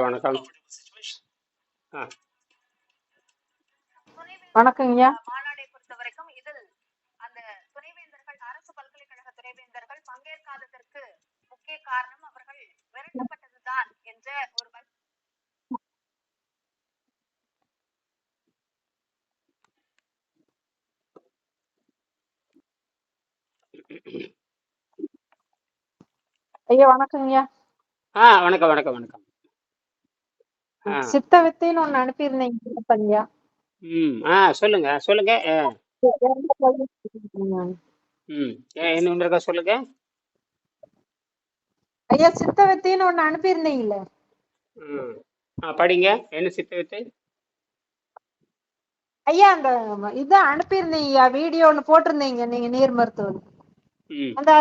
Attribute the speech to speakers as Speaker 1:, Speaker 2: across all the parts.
Speaker 1: வணக்கம்.
Speaker 2: வணக்கங்கய்யா.
Speaker 3: மாநாடை பொறுத்த வரைக்கும் இதில் அந்த துணைவேந்தர்கள் அரசு பல்கலைக்கழக துணைவேந்தர்கள் பங்கேற்காததற்கு முக்கிய காரணம் அவர்கள் விரட்டப்பட்டதுதான் என்ற ஒரு
Speaker 2: ஐயா வணக்கங்கய்யா
Speaker 1: ஆ வணக்கம் வணக்கம் வணக்கம். ஆ.
Speaker 2: சித்த வித்தைன்னு ஒண்ணு அனுப்பியிருந்தீங்க ஐயா
Speaker 1: ம் ஆ சொல்லுங்க சொல்லுங்க ஆ,
Speaker 2: ம்.
Speaker 1: ஒன்று இருக்கா சொல்லுங்க.
Speaker 2: ஐயா சித்த வித்தைன்னு ஒண்ணு அனுப்பியிருந்தீங்கல்ல
Speaker 1: ம் ஆ படிங்க என்ன சித்த வித்தை
Speaker 2: ஐயா அந்த இது அனுப்பியிருந்தீங்க வீடியோ ஒண்ணு போட்டிருந்தீங்க நீங்க நீர் மருத்துவம் அந்த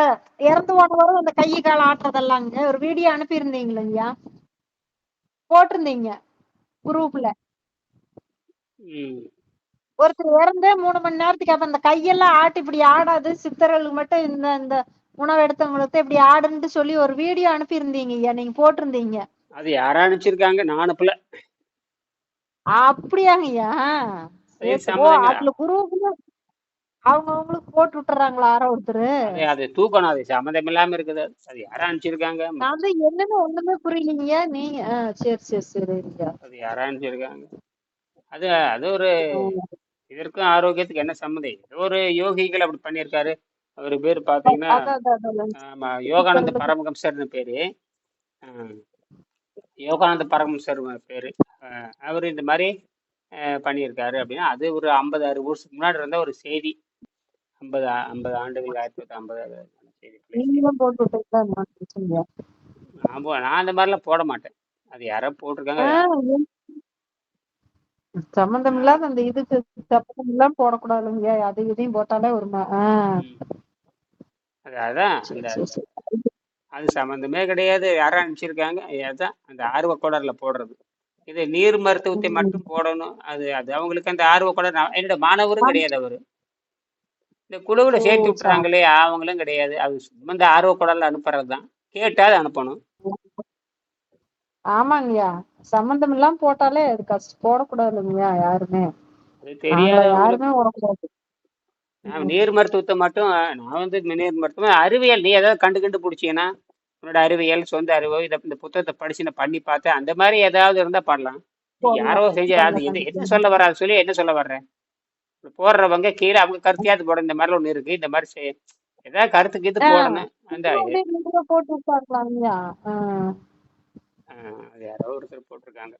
Speaker 2: இறந்து போனவரும் அந்த கை கால் ஆட்டுறதெல்லாங்க ஒரு வீடியோ அனுப்பியிருந்தீங்களா போட்டிருந்தீங்க குரூப்ல ஒருத்தர் இறந்து மூணு மணி நேரத்துக்கு அப்ப அந்த கையெல்லாம் ஆட்டி இப்படி ஆடாது. சித்தர்களுக்கு மட்டும் இந்த இந்த உணவு எடுத்தவங்களுக்கு இப்படி ஆடுன்னு சொல்லி ஒரு வீடியோ அனுப்பியிருந்தீங்க ஐயா. நீங்க போட்டிருந்தீங்க.
Speaker 1: அது யாரா அனுப்பிச்சிருக்காங்க? நான் அனுப்பல.
Speaker 2: ஓ
Speaker 1: சம்மதங்க
Speaker 2: அதுல குரூப்ல அவங்க அவங்களுக்கு போட்டு விட்டுறாங்களா யாரோ ஒருத்தர்?
Speaker 1: அது தூக்கணும் அது சம்மந்தம் இல்லாம இருக்குது. அது. யாரா அனுப்பிச்சிருக்காங்க.
Speaker 2: நான் வந்து என்னன்னு ஒண்ணுமே புரியலீங்க ஆ, சரி சரி சரிங்க
Speaker 1: அது யாரா அனுப்பிச்சிருக்காங்க. அது அது ஒரு இதற்கும் ஆரோக்கியத்துக்கு என்ன சம்மந்தம்? ஏதோ ஒரு யோகிகள் அப்படி பண்ணியிருக்காரு. அவர் பேர்
Speaker 2: அதான்
Speaker 1: ஆமா யோகானந்த பரமஹம்சர்னு பேரு. ஆ, யோகானந்த பரமஹம்சர் பேரு. அவர் இந்த மாதிரி பண்ணியிருக்காரு அப்படின்னா அது ஒரு ஐம்பது அறுபது வருஷத்துக்கு முன்னாடி இருந்த ஒரு செய்தி. ஐம்பது ஐம்பது ஆண்டுகள் ஆயிரத்தி தொள்ளாயிரத்தி ஐம்பது நான் அந்த மாதிரிலாம் போட மாட்டேன். அது யாரோ போட்டிருக்காங்க.
Speaker 2: சம்பந்தம் இல்லாத அந்த இதுக்கு சம்பந்தம் இல்லாம போடக்கூடாதுங்க. அது இதையும் போட்டாலே ஒரு
Speaker 1: அதான். அது சம்மந்தமே கிடையாது. யாரோ அனுப்பிச்சிருக்காங்க. அதான் அந்த ஆர்வ கோளாறுல போடுறது. இது நீர் மருத்துவத்தை மட்டும் போடணும். அது அது அவங்களுக்கு அந்த ஆர்வ நான் என்னோட மாணவரும் கிடையாது அவரு. இந்த குழுவில் சேர்த்து
Speaker 2: சரி.
Speaker 1: விட்டுறாங்களே அவங்களும் கிடையாது. அது சும்மா இந்த ஆர்வ கோளாறுல அனுப்புறது தான் கேட்டால் அனுப்பணும்.
Speaker 2: ஆமாங்கய்யா. சம்பந்தம் இல்லாம போட்டாலே அது கஷ்டம் போடக்கூடாதுங்கய்யா யாருமே. யாருமே போடக்கூடாது
Speaker 1: நீர் மருத்துவத்தை மட்டும் நான் வந்து நீர் மருத்துவம் அறிவியல் நீ ஏதாவது கண்டு கண்டு பிடிச்சீங்கன்னா உன்னோட அறிவியல் சொந்த அறிவோ இதை இந்த புத்தகத்தை படிச்சு நான் பண்ணி பார்த்தேன். அந்த மாதிரி ஏதாவது இருந்தா பண்ணலாம். யாரோ செஞ்சு என்ன சொல்ல வர அது சொல்லி என்ன சொல்ல வர்றேன் போடுறவங்க கீழே அவங்க கருத்தையாவது போட இந்த மாதிரி ஒண்ணு இருக்கு. இந்த மாதிரி செய் ஏதாவது கருத்துக்கு இது
Speaker 2: ஆ.
Speaker 1: போடணும். அந்த.
Speaker 2: ஆ,
Speaker 1: அது யாரோ ஒருத்தர் போட்டிருக்காங்க.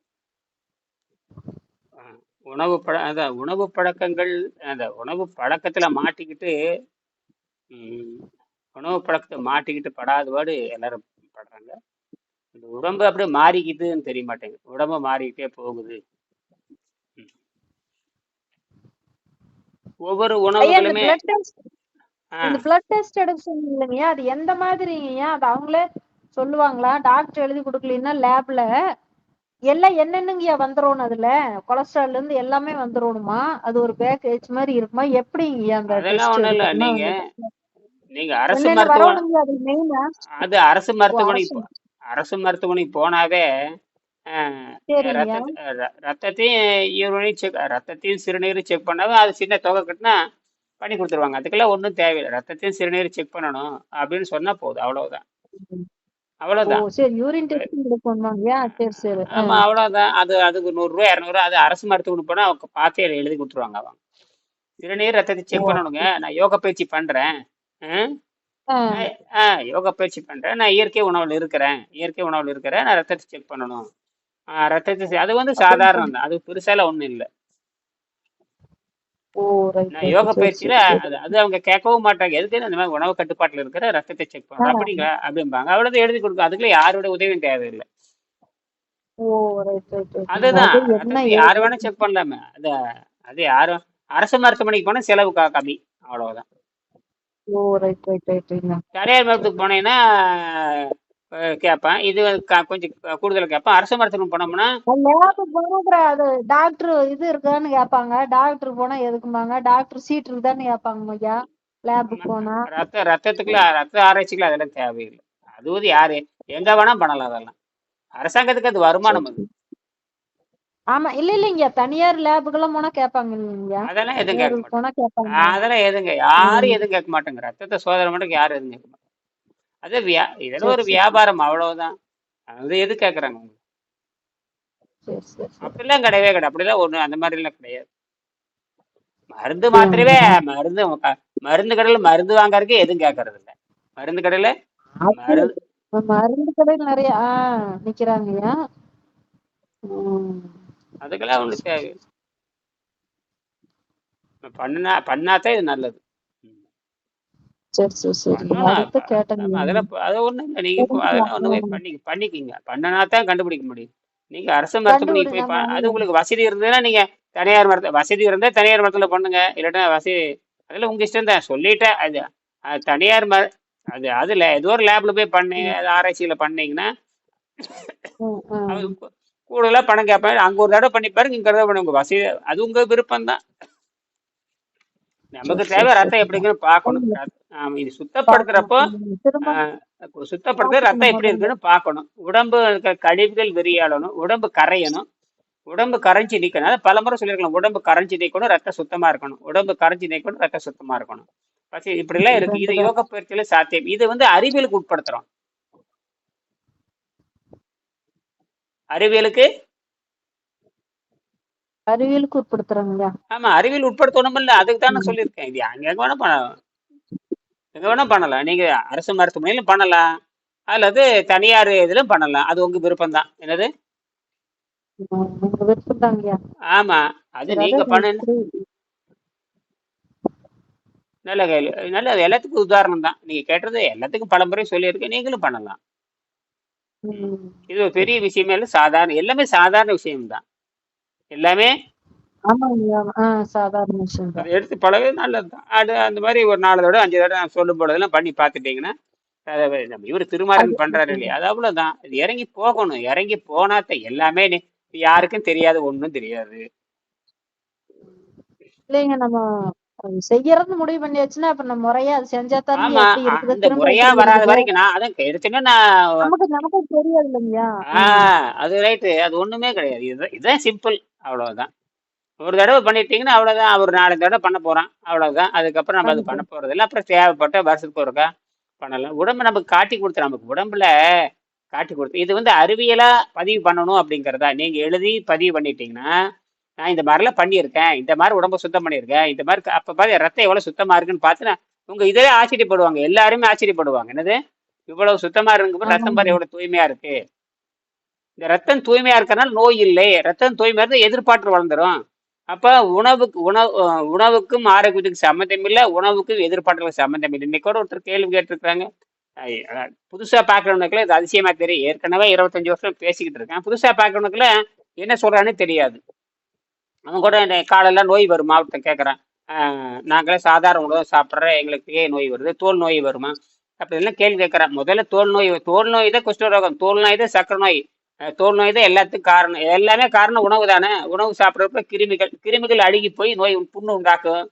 Speaker 1: ஆ, உணவு பழ அதான் உணவு பழக்கங்கள் அந்த உணவு பழக்கத்துல மாட்டிக்கிட்டு ம், உணவு பழக்கத்தை மாட்டிக்கிட்டு படாதபாடு எல்லாரும் படுறாங்க. இந்த உடம்பு அப்படியே மாறிக்குதுன்னு தெரிய மாட்டேங்குது. உடம்பு மாறிக்கிட்டே போகுது. ஒவ்வொரு உணவுகளுமே
Speaker 2: இந்த பிளட் டெஸ்ட் எடுக்க சொன்னீங்கய்யா அது எந்த மாதிரிங்கய்யா அது அவங்களே சொல்லுவாங்களா? டாக்டர் எழுதி கொடுக்கலன்னா லேப்ல எல்லாம் என்னென்னங்கய்யா வந்துரும் அதுல? கொலஸ்ட்ரால்ல இருந்து எல்லாமே வந்துருணுமா அது ஒரு பேக்கேஜ் மாதிரி இருக்குமா? எப்படிங்கய்யா அந்த
Speaker 1: அதெல்லாம் ஒண்ணும் இல்ல. நீங்க நீங்க அரசு
Speaker 2: என்னென்ன
Speaker 1: மருத்துவ
Speaker 2: வரணுங்கய்யா அது
Speaker 1: அரசு
Speaker 2: ஓ
Speaker 1: மருத்துவமனைக்கு
Speaker 2: அரசு
Speaker 1: மருத்துவமனைக்கு போனாவே ஆஹ்,
Speaker 2: சரிங்கய்யா
Speaker 1: ரத்த ர- ரத்தத்தையும் யூரினையும் செக் ரத்தத்தையும் சிறுநீரும் செக் பண்ணாவே அது சின்ன தொகை கட்டினா பண்ணி கொடுத்துருவாங்க. அதுக்கெல்லாம் ஒன்றும் தேவையில்லை. ரத்தத்தையும் சிறுநீரும் செக் பண்ணணும் அப்படின்னு சொன்னா போதும். அவ்வளவுதான்.
Speaker 2: ஓ
Speaker 1: அவ்வளவுதான்.
Speaker 2: சரி. யூரின் டெஸ்ட் எடுக்கணுமாங்கய்யா சரி சரி. ஆ.
Speaker 1: ஆமா அவ்வளவுதான். அது அதுக்கு நூறுரூவா இரநூறுவா அது அரசு மருத்துவமனைக்கு போனா அவங்க பார்த்தே எழுதி கொடுத்துருவாங்க அவங்க. சிறுநீர் ரத்தத்தை
Speaker 2: ஓ.
Speaker 1: செக் பண்ணணுங்க. நான் யோகா பயிற்சி பண்றேன். ஆஹ்
Speaker 2: ஆ.
Speaker 1: நான் ஆ யோகா பயிற்சி பண்றேன். நான் இயற்கை உணவுல இருக்கிறேன். இயற்கை உணவுல இருக்கிறேன். நான் ரத்தத்தை செக் பண்ணணும். ரத்தத்தை அது வந்து சாதாரணம் தான். அது பெருசால ஒண்ணும் இல்லை. யோகா பயிற்சியில அது அவங்க கேட்கவும் மாட்டாங்க. எதுக்கு அந்த மாதிரி உணவு கட்டுப்பாட்டுல இருக்கிற ரத்தத்தை செக். பண்றோம் அப்படிங்களா? அப்படிம்பாங்க. அவ்வளவு எழுதி கொடுக்கும் அதுக்குள்ள யாரோட உதவியும் தேவையில்லை. அதுதான். யாரு வேணா செக் பண்ணலாமே. அது அது யாரும் அரசு மருத்துவமனைக்கு போனா செலவு கம்மி. அவ்வளவுதான். தனியார் மருத்துவத்துக்கு போனீங்கன்னா கேட்பேன் இது கொஞ்சம் கூடுதல் கேட்பேன் அரசு மருத்துவம் போனோம்னா?
Speaker 2: அது டாக்டர் இது இருக்கான்னு கேட்பாங்க டாக்டர் போனா எதுக்குமாங்க டாக்டர் சீட் இருக்குதான்னு கேட்பாங்க ஐயா லேபுக்கு போனா.
Speaker 1: ரத்த ரத்தத்துக்குள்ள ரத்த ஆராய்ச்சிக்குள்ள அதெல்லாம் தேவையில்லை. அது வந்து யாரு? எங்க வேணா பண்ணலாம் அதெல்லாம். அரசாங்கத்துக்கு அது வருமானம் அது.
Speaker 2: ஆமா இல்ல இல்லைங்க தனியார் லேபுக்கெல்லாம் போனா கேட்பாங்க இல்லைங்க
Speaker 1: அதெல்லாம் எதுவும் கேட்க மாட்டாங்க. அதெல்லாம் எதுங்க? யாரும் எதுவும் கேட்க மாட்டாங்க. ரத்தத்தை சோதனை மட்டும் யாரும் எதுவும் கேட்க மாட்டாங்க. அது வியா இதெல்லாம் ஒரு வியாபாரம் அவ்வளவுதான். அது எது கேட்கறாங்க
Speaker 2: சரி சரி சரி.
Speaker 1: அப்படிலாம் கிடையவே கிடையாது. அப்படிலாம் ஒண்ணு அந்த மாதிரி எல்லாம் கிடையாது. மருந்து மாத்திரவே. மருந்து மருந்து கடையில மருந்து வாங்கறதுக்கு எதுவும் கேட்கறது இல்ல மருந்து கடையில மருந்து
Speaker 2: கடையில் நிறைய நிக்கிறாங்கய்யா
Speaker 1: அதுக்கெல்லாம் ஒண்ணு தேவை பண்ணா பண்ணாதான் இது நல்லது.
Speaker 2: சரி சரி சரி.
Speaker 1: அப்ப-
Speaker 2: கேட்டேங்க
Speaker 1: அதெல்லாம் ப- அது ஒண்ணும் இல்லை. நீங்க இப்போ அதெல்லாம் ஒண்ணு பண்ணி பண்ணிக்கிங்க. பண்ணினா தான் கண்டுபிடிக்க முடியும். நீங்க அரசு மருத்துவமனைக்கு
Speaker 2: கண்டுபிடி
Speaker 1: போய் ப- அது உங்களுக்கு வசதி இருந்ததுன்னா நீங்க தனியார் மருத்துவ வசதி இருந்தா தனியார் மருத்துவத்துல பண்ணுங்க. இல்லாட்டா வசதி அதெல்லாம் உங்க இஷ்டம் தான். சொல்லிட்டேன் அது அது தனியார் ம அது அதுல ஏதோ ஒரு லேப்ல போய் பண்ணி ஆராய்ச்சியில பண்ணீங்கன்னா. அவங்க கூ- கூடுதலா பணம் கேட்பாங்க அங்க ஒரு தடவை பண்ணி பாருங்க இங்க ஒரு தடவை பண்ணி. உங்க வசதி அது உங்க விருப்பம் தான் நமக்கு
Speaker 2: சரி
Speaker 1: தேவை
Speaker 2: சரி.
Speaker 1: ரத்தம்
Speaker 2: சரி
Speaker 1: எப்படி இருக்குன்னு பார்க்கணும் இது சுத்தப்படுத்துறப்போ சுத்தப்படுத்த ரத்தம் எப்படி இருக்குன்னு பார்க்கணும். உடம்பு கழிவுகள் விரியாடணும் உடம்பு கரையணும். உடம்பு கரைஞ்சி நிக்கணும். அதான் பல முறை சொல்லியிருக்கலாம் உடம்பு கரைஞ்சி நிக்கணும் ரத்தம் சுத்தமா இருக்கணும். உடம்பு கரைஞ்சி நிக்கணும் ரத்தம் சுத்தமா இருக்கணும். பசி இப்படி எல்லாம் இருக்கு. இது யோக பயிற்சியில சாத்தியம். இது வந்து அறிவியலுக்கு உட்படுத்துறோம். அறிவியலுக்கு?
Speaker 2: அறிவியலுக்கு உட்படுத்துறாங்கய்யா.
Speaker 1: ஆமா அறிவியல் உட்படுத்தணும் இல்ல அதுக்கு தான் நான் சொல்லியிருக்கேன். இது அங்க வேணா எங்க வேணா பண்ணலாம். நீங்க அரசு மருத்துவமனையிலும் பண்ணலாம். அல்லது தனியார் இதுலும் பண்ணலாம். அது உங்க விருப்பம் தான் என்னது? ஆமா. அது நீங்க பண்ணு நல்ல கேள்வி. நல்ல எல்லாத்துக்கும் உதாரணம் தான் நீங்க கேட்டது எல்லாத்துக்கும் பல முறை சொல்லியிருக்கேன் நீங்களும் பண்ணலாம். இது ஒரு பெரிய விஷயமே இல்லை. சாதாரண எல்லாமே சாதாரண விஷயம் தான் எல்லாமே எடுத்து பழக நல்லது அது அந்த மாதிரி ஒரு நாலு தடவை அஞ்சு தடவை நான் சொல்லும் பொழுதெல்லாம் பண்ணி பார்த்துட்டீங்கன்னா நம்ம இவர் திருமாறன் பண்றாரு இல்லையா? அது அவ்வளவுதான் இது இறங்கி போகணும். இறங்கி போனாத்த எல்லாமே யாருக்கும் தெரியாது ஒண்ணும் தெரியாது.
Speaker 2: இல்லைங்க நம்ம செய்யறது முடிவு பண்ணியாச்சுன்னா அப்ப நம்ம முறையா அது செஞ்சா தானே
Speaker 1: அந்த முறையா வராத வரைக்கும் நான் அதான் எடுத்துங்க நான்
Speaker 2: நமக்கு நமக்கு தெரியாது இல்லைங்கய்யா?
Speaker 1: ஆ அது ரைட்டு. அது ஒண்ணுமே கிடையாது. இதுதான் சிம்பிள். அவ்வளவுதான். ஒரு தடவை பண்ணிட்டீங்கன்னா அவ்வளவுதான். ஒரு நாலு தடவை பண்ண போறான். அவ்வளவுதான். அதுக்கப்புறம் நம்ம அது பண்ண போறது இல்லை. அப்புறம் தேவைப்பட்ட வருஷத்துக்கு ஒருக்கா பண்ணலாம். உடம்பு நமக்கு காட்டி கொடுத்து நமக்கு உடம்புல காட்டி கொடுத்து இது வந்து அறிவியலா பதிவு பண்ணணும் அப்படிங்கிறதா. நீங்க எழுதி பதிவு பண்ணிட்டீங்கன்னா நான் இந்த மாதிரிலாம் பண்ணியிருக்கேன். இந்த மாதிரி உடம்ப சுத்தம் பண்ணியிருக்கேன். இந்த மாதிரி அப்ப பாரு ரத்தம் எவ்வளவு சுத்தமா இருக்குன்னு பார்த்து உங்க இதிலே ஆச்சரியப்படுவாங்க. எல்லாருமே ஆச்சரியப்படுவாங்க. என்னது? இவ்வளவு சுத்தமா இருக்கும்போது ரத்தம் பாரு எவ்வளவு தூய்மையா இருக்கு. இந்த ரத்தம் தூய்மையா இருக்கறனால நோய் இல்லை. ரத்தம் தூய்மையா இருந்தா எதிர்பார்த்து வளர்ந்துரும். அப்ப உணவுக்கு உணவு உணவுக்கும் ஆரோக்கியத்துக்கு சம்மந்தம் இல்லை உணவுக்கும் எதிர்பார்ப்புகளுக்கு சம்மந்தம் இல்லை. இன்னைக்கு கூட ஒருத்தர் கேள்வி கேட்டிருக்காங்க புதுசா பாக்குறவனுக்குலாம் இது அதிசயமா தெரியும். ஏற்கனவே இருபத்தஞ்சு வருஷம் பேசிக்கிட்டு இருக்கேன். புதுசா பாக்குறவனுக்குலாம் என்ன சொல்றான்னு தெரியாது. அவன் கூட காலையில நோய் வருமா? ஒருத்தன் கேட்குறான் நாங்களே சாதாரண உணவு சாப்பிட்ற எங்களுக்கு ஏன் நோய் வருது. தோல் நோய் வருமா? அப்படிலாம் கேள்வி கேட்குறான் முதல்ல தோல் நோய் தோல் நோய் தான் குஷ்டரோகம் தோல் நோய் தான் சக்கரை நோய். தோல் நோய் தான் எல்லாத்துக்கும் காரணம். எல்லாமே காரணம் உணவு தானே. உணவு சாப்பிட்றப்ப கிருமிகள் கிருமிகள் அழுகி போய் நோய் புண்ணு உண்டாக்கும்.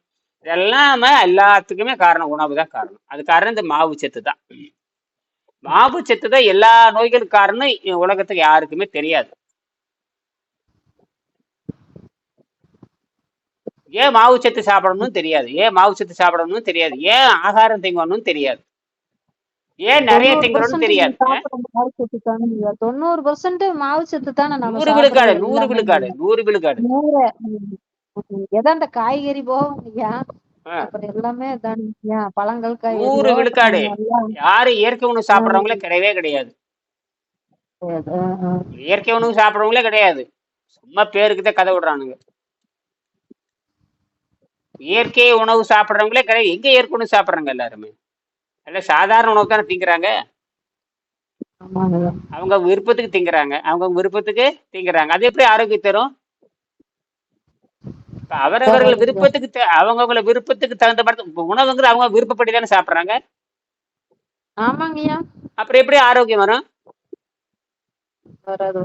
Speaker 1: இதெல்லாமே எல்லாத்துக்குமே காரணம் உணவு தான் காரணம். அது காரணம் இந்த மாவு சத்து தான். மாவு சத்து தான் எல்லா நோய்களுக்கு காரணம். உலகத்துக்கு யாருக்குமே தெரியாது. ஏன் மாவு சத்து சாப்பிடணும்னு தெரியாது? ஏன் மாவு சத்து சாப்பிடணும்னு தெரியாது? ஏன் ஆகாரம் திங்கணும்னு தெரியாது? ஏன் நிறைய
Speaker 2: பர்சன்ட்
Speaker 1: தெரியாது?
Speaker 2: தொண்ணூறு பர்சன்ட் மாவு சத்து தானே நம்ம
Speaker 1: நூறு விழுக்காடு நூறு விழுக்காடு நூறு விழுக்காடு.
Speaker 2: நூறு. எதா அந்த காய்கறி போகும் ஐயா அப்புறம் எல்லாமே தானே பழங்கள்
Speaker 1: நூறு
Speaker 2: காய்கறியோ
Speaker 1: விழுக்காடு.
Speaker 2: ம், எல்லாம்
Speaker 1: யாரு இயற்கை உணவு சாப்பிட்றவங்களே கிடையவே கிடையாது. இயற்கை உணவு சாப்பிட்றவங்களே கிடையாது. சும்மா பேருக்கு தான் கதை விடுறானுங்க. இயற்கை உணவு சாப்பிட்றவங்களே கிடையாது. எங்க இயற்கை உணவு சாப்பிட்றாங்க எல்லாருமே? எல்லாம் சாதாரண உணவு தானே திங்கிறாங்க? அவங்க விருப்பத்துக்கு திங்கிறாங்க. அவங்க விருப்பத்துக்கு திங்கிறாங்க. அது எப்படி ஆரோக்கியம் தரும்? அவரவர்கள். விருப்பத்துக்கு அவங்கவங்கள விருப்பத்துக்கு தகுந்த மாதிரி உணவுங்கிற அவங்க விருப்பப்படி தானே சாப்பிட்றாங்க?
Speaker 2: ஆமாங்கய்யா
Speaker 1: அப்புறம் எப்படி ஆரோக்கியம் வரும்?
Speaker 2: வராது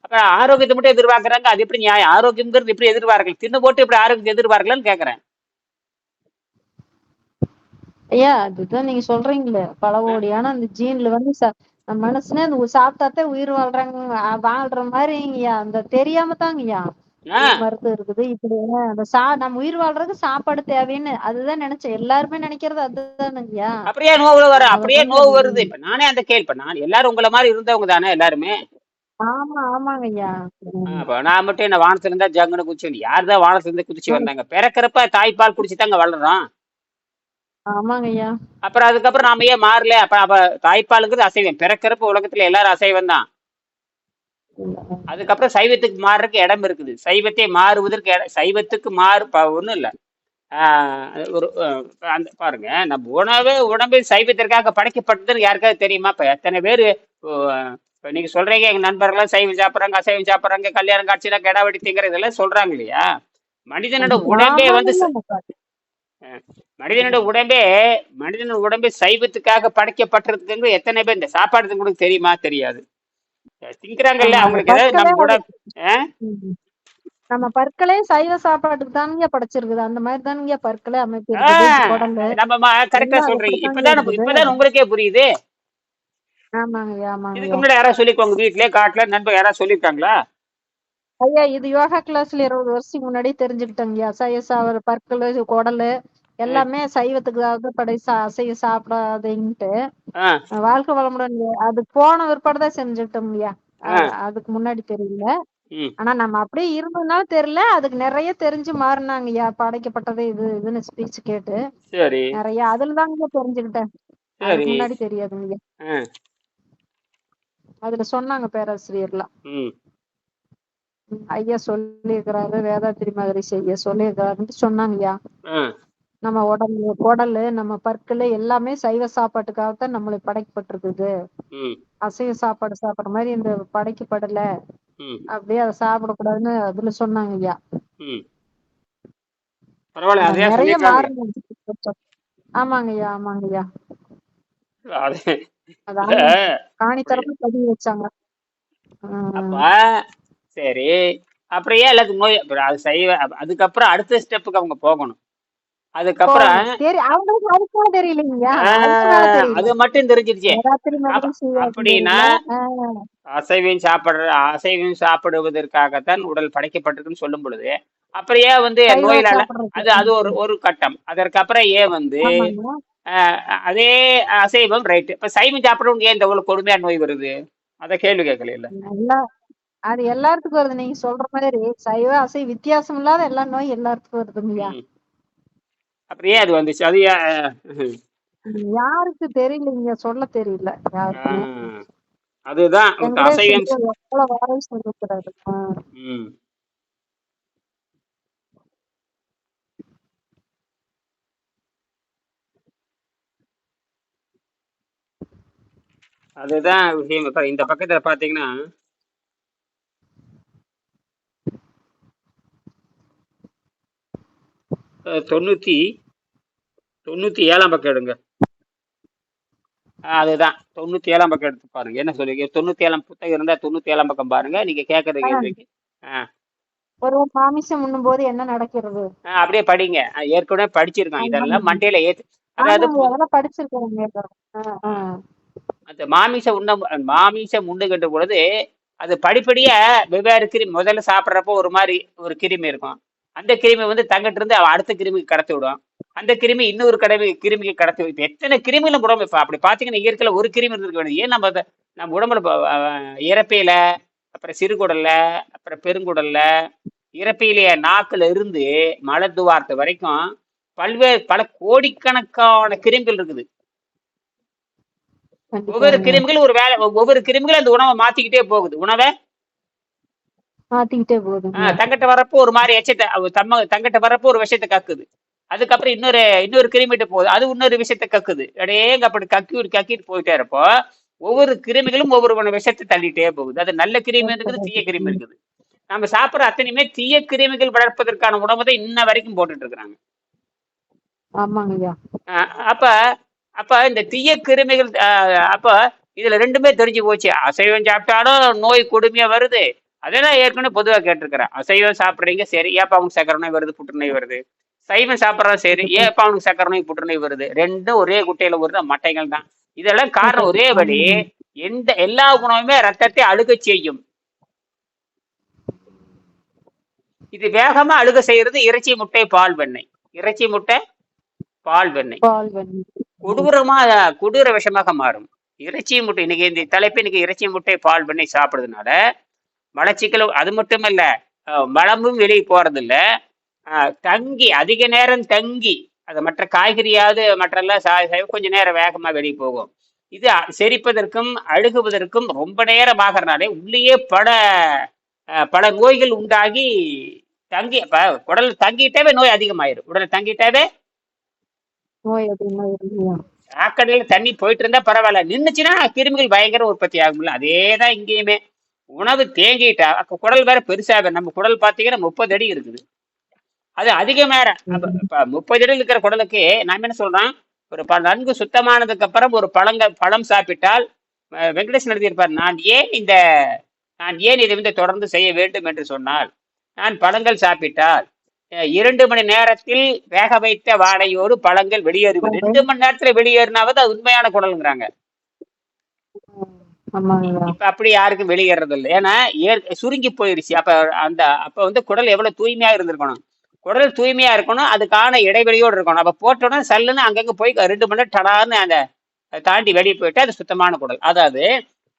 Speaker 1: அப்புறம் ஆரோக்கியத்தை மட்டும் எதிர்பார்க்கறாங்க. அது எப்படி நியாயம்? ஆரோக்கியம்ங்கிறது எப்படி எதிர்பார்க்கல? தின்னு போட்டு எப்படி ஆரோக்கியத்தை எதிர்பார்க்கலன்னு கேட்கறேன்
Speaker 2: ஐயா அதுதான் நீங்க சொல்றீங்களே. பல கோடியான அந்த ஜீன்ல வந்து அந்த உ- சாப்பிட்டாத்தே உயிர் வாழ்றாங்க வாழ்ற மாதிரிங்கய்யா. அந்த தெரியாம தாங்கய்யா. மருத்துவம் இருக்குது இப்படி அந்த சா நம்ம உயிர் வாழ்றதுக்கு சாப்பாடு தேவைன்னு. அதுதான் நினைச்சேன். எல்லாருமே நினைக்கிறது அதுதானுங்கய்யா.
Speaker 1: அப்படியே நோவு வர
Speaker 2: அத
Speaker 1: அப்படியே நோவு வருது. இப்ப நானே அந்த கேள்வி நான் எல்லாரும் உங்களை மாதிரி இருந்தவங்க தானே எல்லாருமே?
Speaker 2: ஆமா ஆமாங்கய்யா.
Speaker 1: ஆ,
Speaker 2: ம்.
Speaker 1: அப்ப நான் மட்டும் என்ன வானத்துல இருந்தா ஜங்குன்னு குதிச்சு யார் தான் வானத்துல இருந்து குதிச்சு வந்தாங்க? பிறக்கிறப்ப தாய்ப்பால் குடிச்சு தாங்க வளர்றோம்.
Speaker 2: ஆமாங்கய்யா.
Speaker 1: அப்புறம் அதுக்கப்புறம் நாம ஏன் மாறல? அப்ப அப்ப தாய்ப்பாலுங்கிறது அசைவம். பிறக்கிறப்ப உலகத்துல எல்லாரும் அசைவம் தான் அதுக்கப்புறம் சைவத்துக்கு மாறுறதுக்கு இடம் இருக்குது. சைவத்தை மாறுவதற்கு சைவத்துக்கு மாறு ஒண்ணும் இல்ல. ஒரு அந்த பாருங்க. நம்ம உணவு உடம்பு சைவத்திற்காக படைக்கப்பட்டதுன்னு யாருக்காவது தெரியுமா? இப்ப எத்தனை பேர் இப்ப நீங்க சொல்றீங்க எங்க நண்பர்கள்லாம் சைவம் சாப்பிடுறாங்க அசைவம் சாப்பிடுறாங்க கல்யாணம் காட்சியில கிடா வெடி திங்கிற இதெல்லாம் சொல்றாங்க இல்லையா? மனிதனோட உடம்பே வந்து. மனிதனோட உடம்பே மனிதனோட உடம்பே சைவத்துக்காக படைக்கப்பட்டிருக்குங்க எத்தனை பேர் இந்த சாப்பாடு கூட தெரியுமா? தெரியாது. திங்கிறாங்கல்ல அவங்களுக்கு ஏதாவது நம்ம?
Speaker 2: ம். நம்ம பற்களே சைவ சாப்பாட்டுக்கு தானுங்க படைச்சிருக்குது. அந்த மாதிரி தானுங்க பற்களே அமைப்பு
Speaker 1: நம்ம கரெக்டா சொல்றீங்க. இப்பதான் இப்பதான் உங்களுக்கே புரியுது. இதுக்கு முன்னாடி யாராவது சொல்லிக்கோங்க வீட்லயே காட்டுல நண்பர் யாராவது சொல்லியிருக்காங்களா?
Speaker 2: ஐயா இது யோகா கிளாஸ்ல இருபது வருஷத்துக்கு முன்னாடி தெரிஞ்சுக்கிட்டேங்கய்யா சைவ சாவர பற்களு குடலு. எல்லாமே சைவத்துக்காக படை சா அசைவ சாப்பிடாதீங்கன்ட்டு வாழ்க்கை வளமுடன் அது போன பிற்பாடு தான் செஞ்சுக்கிட்டோம்யா
Speaker 1: ஆ,
Speaker 2: அதுக்கு முன்னாடி தெரியல. ஆனா நம்ம அப்படியே இருந்ததுனால தெரியல. அதுக்கு நிறைய தெரிஞ்சு மாறினாங்கய்யா படைக்கப்பட்டது இது இதுன்னு ஸ்பீச் கேட்டு.
Speaker 1: சரி.
Speaker 2: நிறைய அதுல தாங்க தெரிஞ்சுக்கிட்டேன். முன்னாடி தெரியாதுங்கய்யா
Speaker 1: ஆ,
Speaker 2: அதுல சொன்னாங்க பேராசிரியர்லாம். ஐயா சொல்லியிருக்கிறாரு வேதாத்திரி மாதிரி செய்ய சொல்லியிருக்கிறாருன்ட்டு சொன்னாங்கய்யா நம்ம உடம்பு குடலு நம்ம பற்களு எல்லாமே சைவ சாப்பாட்டுக்காகத்தான் நம்மளுக்கு படைக்கப்பட்டிருக்குது. அசைவ சாப்பாடு சாப்பிடுற மாதிரி இந்த படைக்கப்படல. அப்படியே அதை சாப்பிடக்கூடாதுன்னு அதுல.
Speaker 1: பரவாயில்ல அதையா
Speaker 2: நிறைய மாறணும் ஆமாங்கய்யா
Speaker 1: அது
Speaker 2: அதான்
Speaker 1: இல்ல,
Speaker 2: காணித்தரமா பதிவு வச்சாங்க.
Speaker 1: சரி. அப்புறம் ஏன் எல்லாத்துக்கும் நோய் அதுக்கப்புறம் அடுத்த ஸ்டெப்புக்கு அவங்க போகணும். அதுக்கப்புறம்
Speaker 2: சரி அவங்களுக்கு அதுக்கு
Speaker 1: அது மட்டும் தெரிஞ்சிருச்சு. அப்படின்னா அசைவம் சாப்பிடுற அசைவம் சாப்பிடுவதற்காகத்தான் உடல் படைக்கப்பட்டிருக்குன்னு சொல்லும் பொழுது அப்புறம் ஏன் வந்து நோயிலால அது அது ஒரு ஒரு கட்டம். அதற்கப்புறம் ஏன் வந்து அதே அசைவம் ரைட்டு இப்ப சைவம் சாப்பிடறவங்க ஏன் இந்த இவ்வளவு கொடுமையா நோய் வருது? அத கேள்வி கேட்கல இல்ல
Speaker 2: அது எல்லாத்துக்கும் வருது. நீங்க சொல்ற மாதிரி சைவ அசை வித்தியாசம் இல்லாத எல்லா நோய் எல்லாத்துக்கும் வருதுங்கய்யா.
Speaker 1: ஏன் அது வந்துச்சு. அது
Speaker 2: யாருக்கு தெரியலைங்க சொல்ல தெரியல. யாருக்குமே
Speaker 1: ஆஹ், அதுதான் அசைவம்
Speaker 2: வெங்கடேஷ் எவ்வளவு வாரம் சொல்லிருக்கிறாரு. ஆஹ்
Speaker 1: ம். அதுதான் விஷயம். இப்ப இந்த பக்கத்துல பாத்தீங்கன்னா தொண்ணூத்தி தொண்ணூத்தி ஏழாம் பக்கம் எடுங்க. அதுதான் தொண்ணூத்தி ஏழாம் பக்கம் எடுத்து பாருங்க. என்ன சொல்லுங்க தொண்ணூத்தி ஏழாம் புத்தகம் இருந்தா தொண்ணூத்தி ஏழாம் பக்கம் பாருங்க. நீங்க கேட்கற கேள்விக்கு. ஆஹ்,
Speaker 2: ஒரு மாமிசம் உண்ணும் போது என்ன நடக்கிறது?
Speaker 1: அப்படியே படிங்க. ஏற்கனவே படிச்சிருக்கோம் இதெல்லாம். மண்டையில ஏத்து அதாவது
Speaker 2: ஆமாங்க
Speaker 1: பு-
Speaker 2: அதெல்லாம் படிச்சிருக்கேன் ஆஹ் ஆஹ்
Speaker 1: அந்த மாமிச உண்ண மாமிசம் உண்ணுகின்ற பொழுது அது படிப்படியா வெவ்வேறு கிருமி முதல்ல சாப்பிட்றப்போ ஒரு மாதிரி ஒரு கிருமி இருக்கும். அந்த கிருமி வந்து தங்கிட்டு இருந்து அடுத்த கிருமிக்கு கடத்தி விடும் அந்த கிருமி இன்னொரு கடமை கிருமிக்கு கடத்தி. இப்ப எத்தனை கிருமிகளும் உடம்பு இப்ப அப்படி பாத்தீங்கன்னா இயற்கையில ஒரு கிருமி இருந்திருக்க வேண்டியது. ஏன் நம்ம நம்ம உடம்புல இறப்பையில அப்புறம் சிறுகுடல்ல அப்புறம் பெருங்குடல்ல இறப்பையிலேயே நாக்குல இருந்து மலத்துவார்த்த வரைக்கும் பல்வேறு பல கோடிக்கணக்கான கிருமிகள் இருக்குது. ஒவ்வொரு கிருமிகளும் ஒரு வேலை ஒவ்வொரு கிருமிகளும் அந்த உணவை மாத்திக்கிட்டே போகுது. உணவை
Speaker 2: மாத்திக்கிட்டே
Speaker 1: ஆஹ், தங்கிட்ட வரப்போ ஒரு மாதிரி எச்சத்தை தம்ம தங்கிட்ட வரப்போ ஒரு விஷயத்தை கக்குது. அதுக்கப்புறம் இன்னொரு இன்னொரு கிருமிகிட்ட போகுது. அது இன்னொரு விஷயத்தை கக்குது. இடையேங்க அப்படி கக்கி கக்கிட்டு போயிட்டே இருப்போ ஒவ்வொரு கிருமிகளும் ஒவ்வொரு விஷயத்தை தள்ளிட்டே போகுது. அது நல்ல கிருமி இருக்குது தீய கிருமி இருக்குது. நம்ம சாப்பிட்ற அத்தனையுமே தீய கிருமிகள் வளர்ப்பதற்கான உணவை தான் இன்ன வரைக்கும் போட்டுட்டு இருக்கிறாங்க. அப்ப அப்ப இந்த தீய கிருமிகள் அப்ப இதுல ரெண்டுமே தெரிஞ்சு போச்சு. அசைவம் சாப்பிட்டாலும் நோய் கொடுமையா வருது. அதெல்லாம் ஏற்கனவே பொதுவா கேட்டிருக்கிறேன். அசைவம் சாப்பிடுறீங்க சரி. ஏப்பா அவங்க சக்கரை நோய் வருது புற்றுநோய் வருது? சைவம் சாப்பிட்றோம் சரி. ஏன் இப்ப அவனுக்கு சக்கரை நோய் புற்றுநோய் வருது? ரெண்டும் ஒரே குட்டையில வருது மட்டைகள் தான். இதெல்லாம் காரணம் ஒரே வழி எந்த எல்லா உணவுமே ரத்தத்தை அழுகச் செய்யும். இது வேகமா அழுக செய்யறது இறைச்சி முட்டை பால் வெண்ணெய். இறைச்சி முட்டை பால் வெண்ணெய். கொடூரமா கொடூர விஷமாக மாறும். இறைச்சி முட்டை இன்னைக்கு இந்த தலைப்பு இன்னைக்கு இறைச்சி முட்டை பால் பண்ணி சாப்பிடுறதுனால மலச்சிக்கல் அது மட்டும் இல்ல அஹ் மலமும் வெளியே போறது இல்ல அஹ் தங்கி அதிக நேரம் தங்கி அது மற்ற காய்கறியாவது மற்றெல்லாம் கொஞ்ச நேரம் வேகமா வெளியே போகும். இது செரிப்பதற்கும் அழுகுவதற்கும் ரொம்ப நேரம் ஆகிறனாலே உள்ளேயே பல பல நோய்கள் உண்டாகி தங்கி இப்ப உடல் தங்கிட்டாவே நோய் அதிகமாயிரும். உடல் தங்கிட்டாவே
Speaker 2: நோய் அதிகமா இருக்குங்கய்யா
Speaker 1: சாக்கடையில தண்ணி போயிட்டு இருந்தா பரவாயில்ல. நின்னுச்சுன்னா கிருமிகள் பயங்கர உற்பத்தி ஆகும்ல. அதே தான் இங்கேயுமே. உணவு தேங்கிட்டா அப்ப குடல் வேற பெருசாக நம்ம குடல் பார்த்தீங்கன்னா முப்பது அடி இருக்குது. அது அதிக நேரம் இப்ப முப்பது அடி இருக்கிற குடலுக்கு நான் என்ன சொல்றேன் ஒரு ப- நன்கு சுத்தமானதுக்கு அப்புறம் ஒரு பழங்க பழம் சாப்பிட்டால் அஹ், வெங்கடேசன் எழுதியிருப்பார் நான் ஏன் இந்த நான் ஏன் இதை வந்து தொடர்ந்து செய்ய வேண்டும் என்று சொன்னால் நான் பழங்கள் சாப்பிட்டால் இரண்டு மணி நேரத்தில் வேக வைத்த வாடையோடு பழங்கள் வெளியேறும். ரெண்டு மணி நேரத்துல வெளியேறினாவது அது உண்மையான குடலுங்கிறாங்க. இப்ப அப்படி யாருக்கும் வெளியேறது இல்லை ஏன்னா ஏற் சுருங்கி போயிருச்சு. அப்ப அந்த அப்ப வந்து குடல் எவ்வளவு தூய்மையா இருந்திருக்கணும்? குடல் தூய்மையா இருக்கணும். அதுக்கான இடைவெளியோடு இருக்கணும். அப்ப போட்டோன்னா சல்லுன்னு அங்கங்க போய் ரெண்டு மணி நேரம் டடார்னு அந்த தாண்டி வெளியே போயிட்டு அது சுத்தமான குடல். அதாவது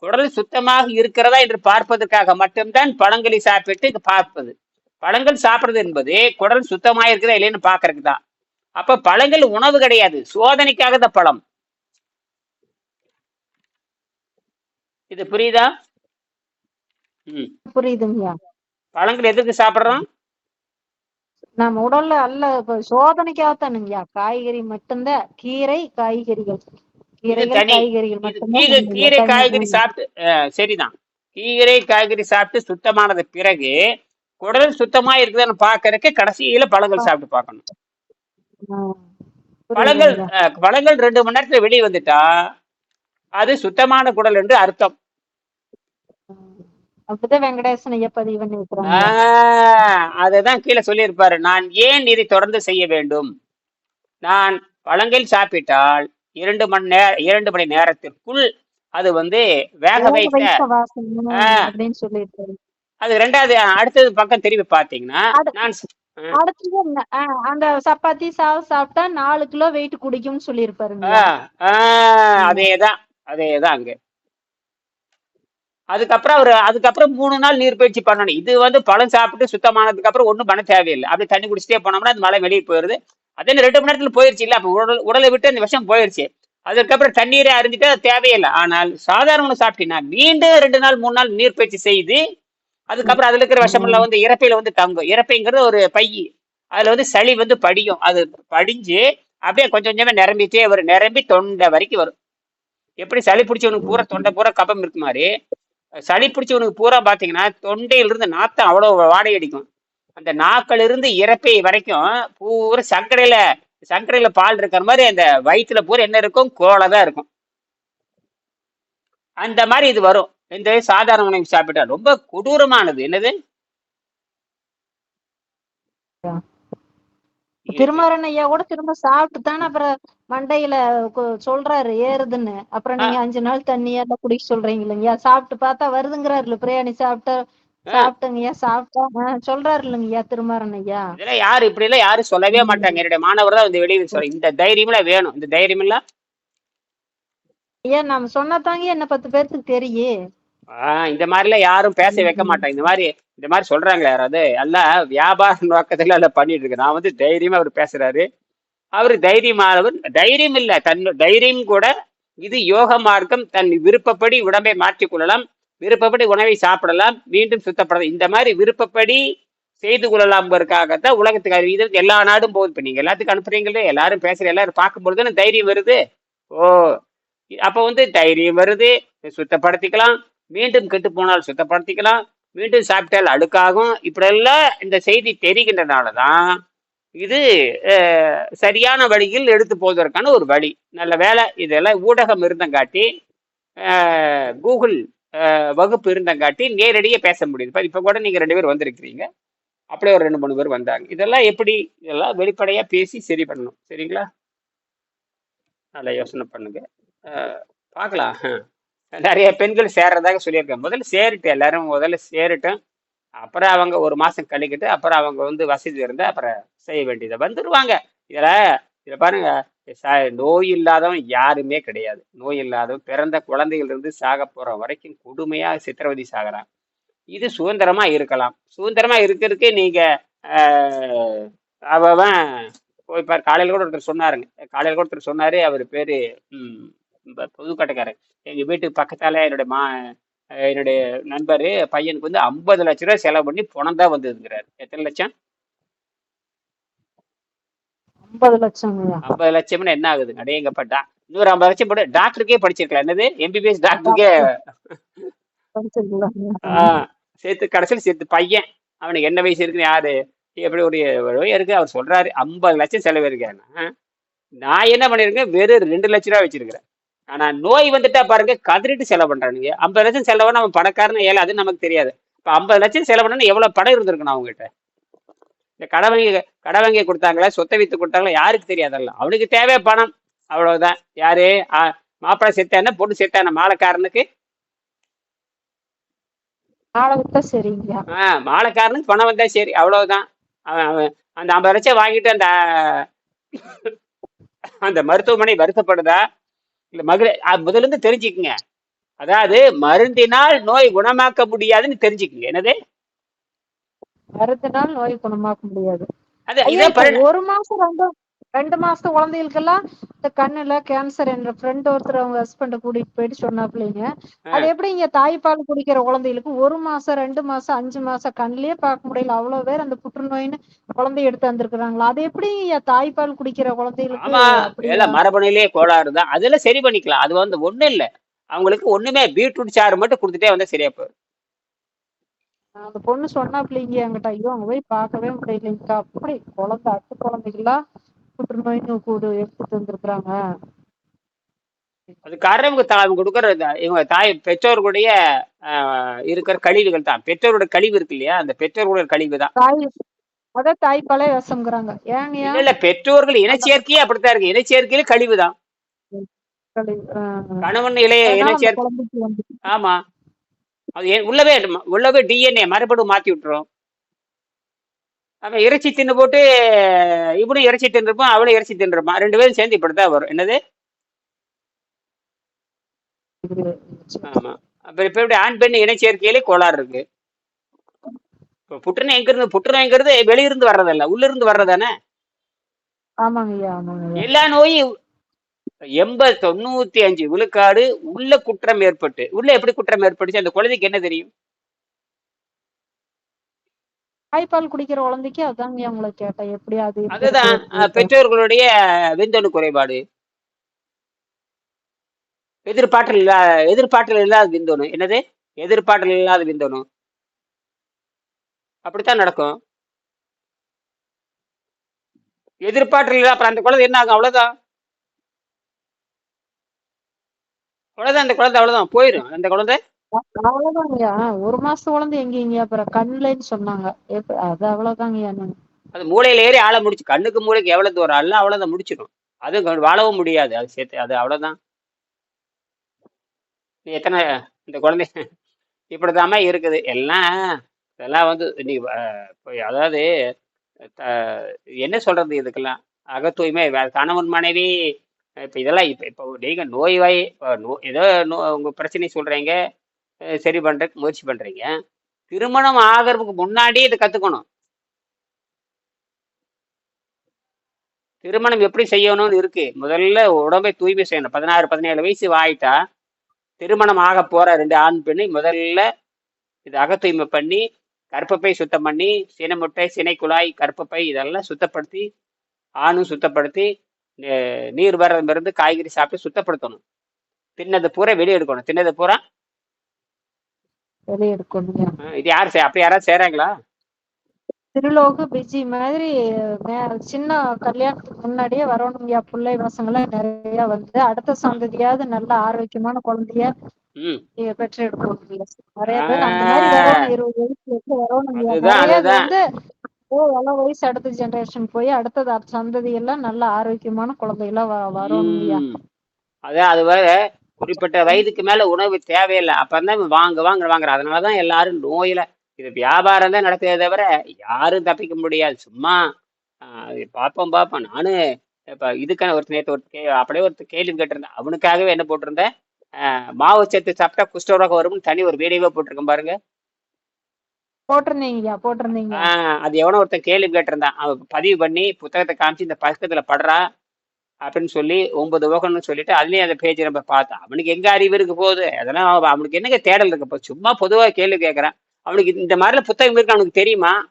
Speaker 1: குடல் சுத்தமாக இருக்கிறதா என்று பார்ப்பதற்காக மட்டும்தான் பழங்களை சாப்பிட்டு பார்ப்பது. பழங்கள் சாப்பிடுறது என்பது குடல் சுத்தமாக இருக்குதா இல்லைன்னு பாக்குறதுக்கு தான். அப்ப பழங்கள் உணவு கிடையாது. சோதனைக்காக தான் பழம். இது புரியுதா? ம்.
Speaker 2: புரியுதுங்கய்யா.
Speaker 1: பழங்கள் எதுக்கு சாப்பிடுறோம்?
Speaker 2: நம்ம உடல்ல அல்ல இப்ப சோதனைக்காகத்தானுங்கய்யா. காய்கறி மட்டும்தான் கீரை காய்கறிகள். கீரைகள்
Speaker 1: தனி.
Speaker 2: காய்கறிகள்
Speaker 1: இது கீரை காய்கறி சாப்பிட்டு அஹ், சரிதான். கீரை காய்கறி சாப்பிட்டு சுத்தமானது பிறகு குடல் சுத்தமா இருக்குதான்னு பாக்குறதுக்கு கடைசியில பழங்கள் சாப்பிட்டு பார்க்கணும். பழங்கள். அஹ், பழங்கள் ரெண்டு மணி நேரத்துல வெளியே வந்துட்டா அது சுத்தமான குடல் என்று அர்த்தம். அததான் கீழே சொல்லியிருப்பாரு. நான் ஏன் இதை தொடர்ந்து செய்ய வேண்டும்? நான் பழங்கள் சாப்பிட்டால் இரண்டு மணி நேர இரண்டு மணி நேரத்திற்குள் அது வந்து வேக வைத்த அது ரெண்டாவது அடுத்தது பக்கம் திரும்பி பாத்தீங்கன்னா நான்
Speaker 2: அடுத்தது அந்த சப்பாத்தி சாவு சாப்பிட்டா நாலு கிலோ வெயிட் குடிக்கும்னு சொல்லியிருப்பாருங்க.
Speaker 1: ஆஹ் அதேதான் அங்க. அதுக்கப்புறம் அவர் அதுக்கப்புறம் மூணு நாள் நீர் பயிற்சி பண்ணணும். இது வந்து பழம் சாப்பிட்டு சுத்தமானதுக்கு அப்புறம் ஒன்றும் பண்ண தேவையில்லை. அப்படி தண்ணி குடிச்சிட்டே போனோம்னா அந்த மழை வெளியே போயிருது. அதே ரெண்டு மணி நேரத்துல போயிருச்சு இல்ல. அப்ப உடல் உடலை விட்டு அந்த விஷம் போயிருச்சு. அதுக்கப்புறம் தண்ணீரை அறிஞ்சிட்டு அது தேவையில்லை. ஆனால் சாதாரண உணவு சாப்பிட்டீங்கன்னா மீண்டும் ரெண்டு நாள் மூணு நாள் நீர் பயிற்சி செய்து அதுக்கப்புறம் அதுல இருக்கிற விஷமெல்லாம் வந்து இறப்பையில வந்து தங்கும். இறப்பைங்கிறது ஒரு பை. அதுல வந்து சளி வந்து படியும். அது படிஞ்சு அப்படியே கொஞ்சம் கொஞ்சமா நிரம்பிட்டே வரும். நிரம்பி தொண்டை வரைக்கும் வரும். எப்படி சளி பிடிச்சவனுக்கு பூரா தொண்டை பூரா கபம் இருக்கு மாதிரி. சளி பிடிச்சவனுக்கு பூரா பாத்தீங்கன்னா தொண்டையிலிருந்து நாத்தம் அவ்வளவு வாடகை அடிக்கும். அந்த நாக்கள் இருந்து இறப்பை வரைக்கும் பூரா சர்க்கரையில சர்க்கரையில பால் இருக்கிற மாதிரி அந்த வயிற்றுல பூரா என்ன இருக்கும்? கோலை தான் இருக்கும். அந்த மாதிரி இது வரும். இந்த சாதாரண உணவு சாப்பிட்டா ரொம்ப கொடூரமானது. என்னது?
Speaker 2: திருமாறன் ஐயா கூட திரும்ப சாப்பிட்டு தானே அப்புறம் மண்டையில சொல்றாரு ஏறுதுன்னு. அப்புறம் நீங்க அஞ்சு நாள் தண்ணி எல்லாம் குடிக்க சொல்றீங்க இல்லைங்கய்யா? சாப்பிட்டு பார்த்தா வருதுங்கிறாருல பிரியாணி சாப்பிட்டா சாப்பிட்டங்கய்யா சாப்பிட்டா சொல்றாரு இல்லைங்கய்யா திருமாறன் ஐயா
Speaker 1: இதெல்லாம் யாரு இப்படி எல்லாம் யாரும் சொல்லவே மாட்டாங்க. என்னுடைய மாணவர் தான் வந்து வெளியே சொல்ல இந்த தைரியம்லாம் வேணும். இந்த தைரியம் எல்லாம்
Speaker 2: ஐயா நாம சொன்னதாங்க என்ன பத்து பேர்த்துக்கு தெரியும்
Speaker 1: ஆஹ் இந்த மாதிரிலாம் யாரும் பேச வைக்க மாட்டாங்க. இந்த மாதிரி இந்த மாதிரி சொல்றாங்களே யாராவது. எல்லாம் வியாபார நோக்கத்துல எல்லாம் பண்ணிட்டு இருக்கு. நான் வந்து தைரியமா அவர் பேசுறாரு. அவர் தைரியமானவர். தைரியம் இல்லை தன் தைரியம் கூட இது யோக மார்க்கம். தன் விருப்பப்படி உடம்பை மாற்றிக்கொள்ளலாம் விருப்பப்படி உணவை சாப்பிடலாம் மீண்டும் சுத்தப்படலாம். இந்த மாதிரி விருப்பப்படி செய்து கொள்ளலாம்ங்கிறதுக்காகத்தான் உலகத்துக்கு அறிவு. இது எல்லா நாடும் போகுது. இப்போ நீங்கள் எல்லாத்துக்கும் அனுப்புறீங்களே எல்லாரும் பேசுகிற எல்லாரும் பார்க்கும்பொழுது தானே தைரியம் வருது. ஓ அப்போ வந்து தைரியம் வருது. சுத்தப்படுத்திக்கலாம். மீண்டும் கெட்டு போனால் சுத்தப்படுத்திக்கலாம். மீண்டும் சாப்பிட்டால் அழுக்காகும். இப்படியெல்லாம் இந்த செய்தி தெரிகின்றனால தான் இது சரியான வழியில் எடுத்து போவதற்கான ஒரு வழி. நல்ல வேலை இதெல்லாம் ஊடகம் இருந்தங்காட்டி கூகுள் வகுப்பு இருந்தங்காட்டி நேரடியாக பேச முடியுது. இப்போ கூட நீங்கள் ரெண்டு பேர் வந்திருக்கிறீங்க. அப்படியே ஒரு ரெண்டு மூணு பேர் வந்தாங்க. இதெல்லாம் எப்படி? இதெல்லாம் வெளிப்படையாக பேசி சரி பண்ணணும். சரிங்களா? நல்லா யோசனை பண்ணுங்க. பார்க்கலாம். நிறைய பெண்கள் சேர்றதாக சொல்லியிருக்கேன் முதல்ல சேரட்டும் எல்லாரும். முதல்ல சேரட்டும். அப்புறம் அவங்க ஒரு மாதம் கழிக்கிட்டு அப்புறம் அவங்க வந்து வசதி இருந்தால் அப்புறம் செய்ய வேண்டியதை வந்துடுவாங்க இதில் இதில் பாருங்க நோய் இல்லாதவன் யாருமே கிடையாது. நோய் இல்லாதவன் பிறந்த குழந்தைகள் இருந்து சாக போகிற வரைக்கும் கொடுமையாக சித்திரவதை சாகிறான். இது சுதந்திரமாக இருக்கலாம். சுதந்திரமாக இருக்கிறதுக்கு நீங்கள் அவன் போய் பாரு காலையில் கூட ஒருத்தர் சொன்னாருங்க. காலையில் கூட ஒருத்தர் சொன்னார் அவர் பேர் ம், எங்கள் புதுக்கோட்டைக்காரர் வீட்டுக்கு பக்கத்தால் என்னுடைய மா என்னுடைய நண்பர் பையனுக்கு வந்து ஐம்பது லட்ச ரூபாய் செலவு பண்ணி பணம் தான் வந்ததுங்கிறாரு. எத்தனை லட்சம்?
Speaker 2: ஐம்பது லட்சம்யா
Speaker 1: ஐம்பது லட்சம்னு என்ன ஆகுதுங்க அடேங்கப்பட்டா. இன்னொரு ஐம்பது லட்சம் போட்டு டாக்டருக்கே படிச்சிருக்கலாம். என்னது? எம்பிபிஎஸ் டாக்டருக்கே? சேர்த்து கடைசியில் சேர்த்து பையன். அவனுக்கு என்ன வயசு இருக்குன்னு யாரு? எப்படி ஒரு இருக்கு? அவர் சொல்றாரு ஐம்பது லட்சம் செலவு இருக்கேன் நான் என்ன பண்ணிருக்கேன்? வெறும் ரெண்டு லட்ச ரூபா வச்சிருக்கிறேன். ஆனா நோய் வந்துட்டா பாருங்க கதறிட்டு செலவு பண்றானுங்க. ஐம்பது லட்சம் செலவுனா அவன் பணக்காரன் ஏழை அது நமக்கு தெரியாது. இப்ப ஐம்பது லட்சம் செலவு பண்ணா எவ்வளவு பணம் இருந்திருக்கணும் அவங்ககிட்ட? இந்த கடை வாங்கி கடை வாங்கி கொடுத்தாங்களா சொத்தை வித்து கொடுத்தாங்களா யாருக்கு தெரியாதல்ல அவனுக்கு தேவை பணம். அவ்வளவுதான். யாரு? மாப்பிள்ளை செத்தான பொண்ணு செத்தான மாலைக்காரனுக்கு? ஆஹ் மாலைக்காரனுக்கு பணம் வந்தா சரி. அவ்வளவுதான். அந்த ஐம்பது லட்சம் வாங்கிட்டு அந்த அந்த மருத்துவமனை வருத்தப்படுதா? இல்ல அஹ் முதல்ல இருந்து தெரிஞ்சுக்குங்க. அதாவது மருந்தினால் நோய் குணமாக்க முடியாதுன்னு தெரிஞ்சுக்குங்க. என்னது?
Speaker 2: மருந்து நாள் நோய் குணமாக்க முடியாது. ஒரு மாசம் ரெண்டு ரெண்டு மாசத்து குழந்தைகளுக்கெல்லாம் இந்த கண்ணுல கேன்சர் என்ற ஃப்ரெண்ட் ஒருத்தர் அவங்க ஹஸ்பண்ட கூட்டிட்டு போயிட்டு சொன்னாப்லைங்க அது எப்படி இங்க தாய்ப்பால் குடிக்கிற குழந்தைகளுக்கு ஒரு மாசம் ரெண்டு மாசம் அஞ்சு மாசம் கண்ணிலேயே பார்க்க முடியல. அவ்வளவு பேர் அந்த புற்றுநோயின்னு குழந்தை எடுத்து வந்திருக்கிறாங்களா? அது எப்படி தாய்ப்பால் குடிக்கிற குழந்தைகளுக்கு
Speaker 1: மரபணுலயே கோளாறு தான். அதெல்லாம் சரி பண்ணிக்கலாம். அது வந்து ஒண்ணும் இல்ல. அவங்களுக்கு ஒண்ணுமே பீட்ரூட் சாறு மட்டும் கொடுத்துட்டே வந்தா சரியா போயிடும்.
Speaker 2: அந்த பொண்ணு சொன்னாப்லைங்க என்கிட்ட ஐயோ அங்க போய் பார்க்கவே முடியலைங்கக்கா. அப்படி குழந்தை அட்டு குழந்தைகளா புற்றுநோய்னு கூடு எடுத்துட்டு வந்திருக்கிறாங்க.
Speaker 1: அது காரணம் இவங்க தா- இவங்க கொடுக்குற இந்த- இவங்க தாய் பெற்றோர்களுடைய ஆஹ், இருக்கிற கழிவுகள் தான். பெற்றோரோட கழிவு இருக்கு இல்லையா? அந்த பெற்றோர்களுடைய கழிவு தான்.
Speaker 2: தாய் அத தாய்ப்பாலே விஷம்ங்கிறாங்க ஏங்கய்யா
Speaker 1: இல்ல இல்ல பெற்றோர்கள் இனச்சேர்க்கையே அப்படித்தான் இருக்கு. இனச்சேர்க்கையில கழிவு தான். கணவன் இளைய
Speaker 2: அதனால அந்த
Speaker 1: இனச்சேர்க்கை
Speaker 2: குழந்தைக்கு வந்து
Speaker 1: ஆமா. அது ஏன் உள்ளவே உள்ளவே டிஎன்ஏ மரபணு மாத்தி விட்டுரும். அவன் இறைச்சி தின்னு போட்டு இவனும் இறைச்சி தின்றுப்பான் அவளும் இறைச்சி தின்றுப்பான். ரெண்டு பேரும் சேர்ந்து இப்படித்தான் வரும். என்னது? ஆமா. அப்புறம் இப்ப எப்படி ஆண் பெண் இனச்சேர்க்கையிலே கோளாறு இருக்கு. இப்போ புற்றுநோய் எங்க இருந்து புற்றுநோய்ங்கிறது வெளியிருந்து வர்றதல்ல உள்ள இருந்து வர்றதானே? எல்லா நோயும் எண்பது தொண்ணூத்தி அஞ்சு விழுக்காடு உள்ள குற்றம் ஏற்பட்டு உள்ள எப்படி குற்றம் ஏற்பட்டுச்சு? அந்த குழந்தைக்கு என்ன தெரியும்?
Speaker 2: தாய்ப்பால் குடிக்கிற குழந்தைக்கு அதாங்கய்யா உங்களை கேட்டேன் எப்படி அது
Speaker 1: அதுதான். பெற்றோர்களுடைய விந்தணு குறைபாடு. எதிர்பார்த்தல் இல்லா எதிர்பார்த்தல் இல்லாத விந்தணு. என்னது? எதிர்பார்த்தல் இல்லாத விந்தணு. அப்படித்தான் நடக்கும். எதிர்பார்த்தல் இல்ல அப்புறம் அந்த குழந்தை என்ன ஆகும்? அவ்வளவுதான். அவ்வளவுதான் அந்த குழந்தை அவ்வளவுதான். போயிடும் அந்த குழந்தை
Speaker 2: அவ்வளவுதாங்கய்யா. ஒரு மாசம் குழந்தை எங்கீங்க? அப்புறம் கண்ணுலன்னு சொன்னாங்க. எப்ப- அது அவ்வளவுதாங்கய்யா நான்
Speaker 1: அது மூளையில ஏறி ஆள முடிச்சு கண்ணுக்கு மூளைக்கு எவ்வளவு தூரம்? அல்ல அவ்வளவுதான் முடிச்சிடும். அது வாழவும் முடியாது. அது சேர்த்து அது அவ்வளவுதான். நீ எத்தனை இந்த குழந்தை இப்படிதாம்மா இருக்குது. எல்லாம் இதெல்லாம் வந்து நீ அஹ், போய் அதாவது என்ன சொல்றது இதுக்கெல்லாம்? அகத்தூய்மை வே- கணவன் மனைவி இப்போ இதெல்லாம் இப்போ இப்போ நீங்க நோய் வாய் இப்போ நோ ஏதோ நோ உங்க பிரச்சனை சொல்றீங்க. சரி பண்ணுறதுக்கு முயற்சி பண்ணுறீங்க திருமணம் ஆகிறதுக்கு முன்னாடியே இதை கற்றுக்கணும் திருமணம் எப்படி செய்யணும்னு இருக்கு. முதல்ல உடம்பை தூய்மை செய்யணும். பதினாறு பதினேழு வயசு ஆயிட்டா திருமணம் ஆக போற ரெண்டு ஆண் பெண்ணை முதல்ல இது அகத்தூய்மை பண்ணி கற்பப்பை சுத்தம் பண்ணி சினைமுட்டை சினைக்குழாய் கற்பப்பை இதெல்லாம் சுத்தப்படுத்தி ஆணும் சுத்தப்படுத்தி நீர் வரதுல இருந்து காய்கறி சாப்பிட்டு சுத்தப்படுத்தணும். தின்னது பூரா வெளியே எடுக்கணும். தின்னது பூரா
Speaker 2: வெளியே
Speaker 1: இது யார் அப்படி யாராவது
Speaker 2: திருலோகு பிஜி மாதிரி சின்ன கல்யாணத்துக்கு முன்னாடியே வரணுங்கய்யா பிள்ளை பசங்க நிறைய வந்து அடுத்த சந்ததியாவது நல்ல ஆரோக்கியமான குழந்தைய பெற்று எடுக்கணுங்கய்யா நிறைய பேர் அந்த மாதிரி வரணும் இருபது வயசுல
Speaker 1: அதுதான்
Speaker 2: வந்து ஓ வயசு அடுத்த ஜெனரேஷன் போய் அடுத்தது அடுத்த சந்ததி எல்லாம் நல்ல ஆரோக்கியமான குழந்தைகளா வ- வரணுங்கய்யா
Speaker 1: ம். அதான் அது வேற குறிப்பிட்ட வயதுக்கு மேல உணவு தேவையில்லை. அப்பதான் வாங்க வாங்க வாங்குற அதனாலதான் எல்லாரும் நோயில. இது வியாபாரம் தான் நடக்குதே தவிர யாரும் தப்பிக்க முடியாது. சும்மா பார்ப்போம் பார்ப்போம் நானும் இப்ப இதுக்கான ஒரு நேற்று ஒரு கே அப்படியே ஒரு கேள்வி கேட்டிருந்தேன். அவனுக்காகவே என்ன போட்டிருந்தேன்? மாவு சத்து சாப்பிட்டா குஷ்டரோகம் வரும்னு தனி ஒரு வீடியோவே போட்டிருக்கேன் பாருங்க.
Speaker 2: போட்டிருந்தீங்க.
Speaker 1: ஆஹ், அது எவனோ ஒருத்தன் கேள்வி கேட்டிருந்தான். அவன் பதிவு பண்ணி புத்தகத்தை காமிச்சு இந்த பக்கத்துல படுறா. அப்படின்னு சொல்லி ஒன்பது ஓகணும்னு சொல்லிட்டு அதுலயும் அந்த பேஜ் நம்ம பார்த்தோம். அவனுக்கு எங்க அறிவு இருக்கு போகுது? அதெல்லாம் அவன் அவனுக்கு என்னங்க தேடல் இருக்கு இப்போ சும்மா பொதுவா கேள்வி கேட்கறான் அவனுக்கு இந்த மாதிரிலாம் புத்தகம் இருக்கு அவனுக்கு தெரியுமா?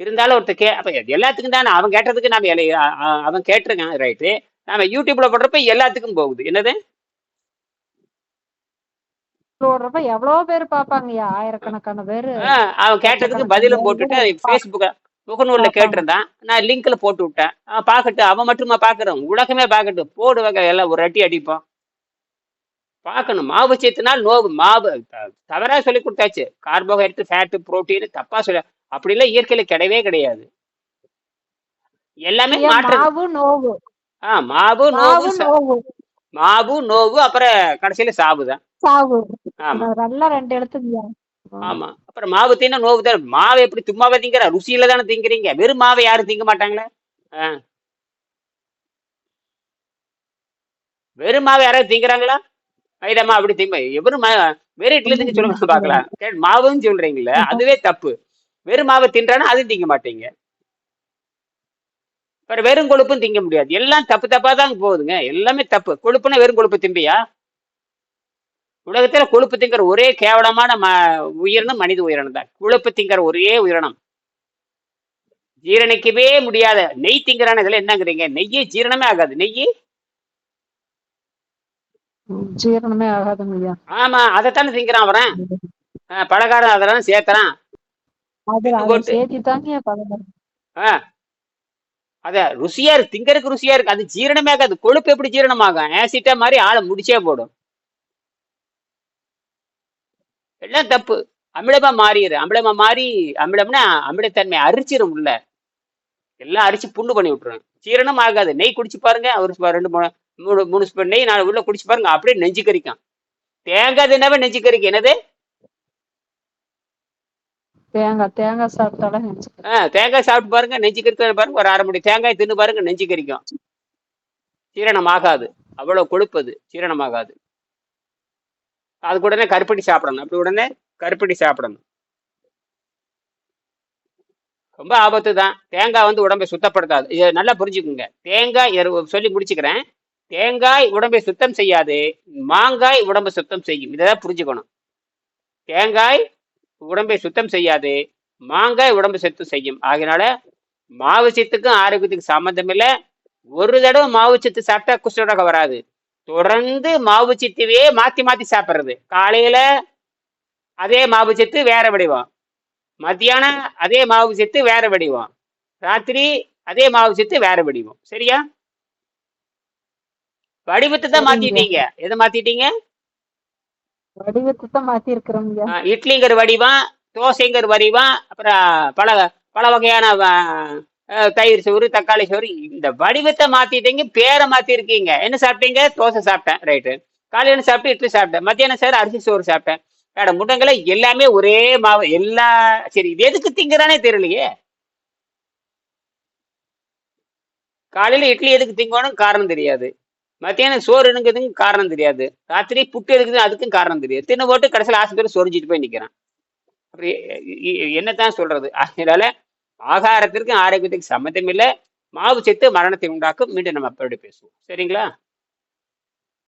Speaker 1: இருந்தாலும் ஒருத்தர் கே அப்ப எல்லாத்துக்கும் தானே? அவன் கேட்டதுக்கு நாம எல்லை- அ- அ- அவன் கேட்டிருக்கான் ரைட்டு நாம யூடியூப்ல போடுறப்ப எல்லாத்துக்கும் போகுது. என்னது?
Speaker 2: போடுறப்ப எவ்வளவு பேர் பாப்பாங்கய்யா ஆயிரக்கணக்கான பேரு.
Speaker 1: அவன் கேட்டதுக்கு பதிலும் போட்டுட்டு ஃபேஸ்புக் முகநூல்ல கேட்டிருந்தான். நான் லிங்க்ல போட்டு விட்டேன். பார்க்கட்டும் அவன் மட்டுமா பார்க்கறோம் உலகமே பார்க்கட்டும் போடுவாங்க எல்லாம் ஒரு அடி அடிப்போம் பார்க்கணும். மாவு சேர்த்துனால் நோவு. மாவு த- தவறா சொல்லி கொடுத்தாச்சு. கார்போஹைட்ரேட் ஃபேட்டு புரோட்டீன் தப்பா சொல்ல அப்படிலாம் இயற்கையில கிடையவே கிடையாது. எல்லாமே
Speaker 2: மாவு நோவு.
Speaker 1: ஆ மாவு நோவு
Speaker 2: மாவு நோவு.
Speaker 1: மாவு நோவு அப்புறம் கடைசியில சாவுதான்
Speaker 2: சாவு.
Speaker 1: ஆமா.
Speaker 2: ரெண்டு எழுத்துங்கய்யா
Speaker 1: ஆமா. அப்புறம் மாவு தின்னா நோவு தான் மாவு எப்படி சும்மாவே திங்கிற? ருசியில தானே திங்கிறீங்க. வெறும் மாவை யாரும் திங்க மாட்டாங்களே. வெறும் மாவு யாராவது திங்கிறாங்களா? மைதாமா அப்படி திங்க வெறும் மா வெறும் இட்லி திங்க சொல்லுங்க பார்க்கலாம். கேட்டு மாவுன்னு சொல்றீங்களே அதுவே தப்பு. வெறும் மாவை தின்றானா அதுவும் திங்க மாட்டீங்க. அப்புறம் வெறும் கொழுப்பும் திங்க முடியாது. எல்லாம் தப்பு தப்பா தான் போகுதுங்க. எல்லாமே தப்பு. கொழுப்புனா வெறும் கொழுப்பு திம்பியா? உலகத்துல கொழுப்பு திங்கிற ஒரே கேவலமான ம உயிரினம் மனித உயிரினம் தான். கொழுப்பு திங்கிற ஒரே உயிரினம். ஜீரணிக்கவே முடியாத நெய் திங்கிறான இதுல என்னங்கிறீங்க? நெய்யே ஜீரணமே ஆகாது. நெய்
Speaker 2: ம், ஜீரணமே ஆகாதுங்கய்யா
Speaker 1: ஆமா அதைத்தானே திங்கிறான் அவன். ஆஹ் பலகாரம் அதெல்லாம் ஆஹ் அத ருசியா இருக்கு திங்கறதுக்கு ருசியா இருக்கு. அது ஜீரணமே ஆகாது. கொழுப்பு எப்படி ஜீரணமாகும்? ஆசிட்டா மாதிரி ஆளை முடிச்சே போடும். எல்லாம் தப்பு. அமிலமா மாறிடு. அமிலமா மாறி அமிலம்னா அமிலத்தன்மை அரிச்சிரும் உள்ள. எல்லாம் அரிச்சு புண்ணு பண்ணி விட்டுரும் ஜீரணம் ஆகாது. நெய் குடிச்சு பாருங்க. ஒரு ரெண்டு மூணு மூணு மூணு ஸ்பூன் நெய் நாலு உள்ள குடிச்சு பாருங்க. அப்படியே நெஞ்சு கறிக்கும் தேங்காய் தின்னாவே நெஞ்சு கறிக்கும் என்னது?
Speaker 2: தேங்காய் தேங்காய்
Speaker 1: ஆ தேங்காய் சாப்பிட்டு பாருங்க. நெஞ்சு கறிக்க பாருங்க. ஒரு அரை மணி தேங்காய் தின்னு பாருங்க. நெஞ்சு கறிக்கும் ஜீரணம் ஆகாது. அவ்வளவு கொழுப்பது. ஜீரணம் ஆகாது. அதுக்கு உடனே கருப்பட்டி சாப்பிடணும். அப்படி உடனே கருப்பட்டி சாப்பிடணும். ரொம்ப ஆபத்து தான். தேங்காய் வந்து உடம்பை சுத்தப்படுத்தாது. இதை நல்லா புரிஞ்சுக்குங்க. தேங்காய் எரு- சொல்லி முடிச்சுக்கிறேன். தேங்காய் உடம்பை சுத்தம் செய்யாது. மாங்காய் உடம்பை சுத்தம் செய்யும். இதை தான் புரிஞ்சுக்கணும். தேங்காய் உடம்பை சுத்தம் செய்யாது. மாங்காய் உடம்பு சுத்தம் செய்யும். ஆகினால மாவு சத்துக்கும் ஆரோக்கியத்துக்கும் சம்மந்தம் இல்லை. ஒரு தடவை மாவு சத்து சாப்பிட்டா குஷ்டரோகம் வராது. தொடர்ந்து மாவு சத்துவே மாத்தி மாத்தி சாப்பிடுறது. காலையில அதே மாவு சத்து வேற வடிவம். மத்தியானம் அதே மாவு சத்து வேற வடிவம். ராத்திரி அதே மாவு சத்து வேற வடிவம். சரியா? வடிவத்தை தான். மாத்திட்டீங்க. எதை மாத்திட்டீங்க?
Speaker 2: வடிவத்தை தான் மாத்தி இருக்கிறோங்க
Speaker 1: ஆ, இட்லிங்கிற வடிவம் தோசைங்கிற வடிவம் அப்புறம் பல பல வகையான தயிர் சோறு தக்காளி சோறு இந்த வடிவத்தை மாத்திட்டீங்க பேரை மாத்திருக்கீங்க. என்ன சாப்பிட்டீங்க? தோசை சாப்பிட்டேன். ரைட்டு காலையில சாப்பிட்டு? இட்லி சாப்பிட்டேன். மத்தியானம் சார்? அரிசி சோறு சாப்பிட்டேன். வேட முட்டங்களை எல்லாமே ஒரே மாவு எல்லா சரி இது எதுக்கு திங்கிறானே தெரியலையே. காலையில இட்லி எதுக்கு திங்கணும் காரணம் தெரியாது. மத்தியானம் சோறு எடுக்கிறதுக்கும் காரணம் தெரியாது. ராத்திரி புட்டு எடுக்குது அதுக்கும் காரணம் தெரியாது. தின்னு போட்டு கடைசியில் ஆஸ்பத்திரி சொரிஞ்சிட்டு போய் நிற்கிறான் அப்படி என்னத்தான் சொல்றது? அதனால ஆகாரத்திற்கும் ஆரோக்கியத்துக்கு சம்மந்தம் இல்லை மாவு செத்து மரணத்தை உண்டாக்கும். மீண்டும் நம்ம அப்படி பேசுவோம். சரிங்களா?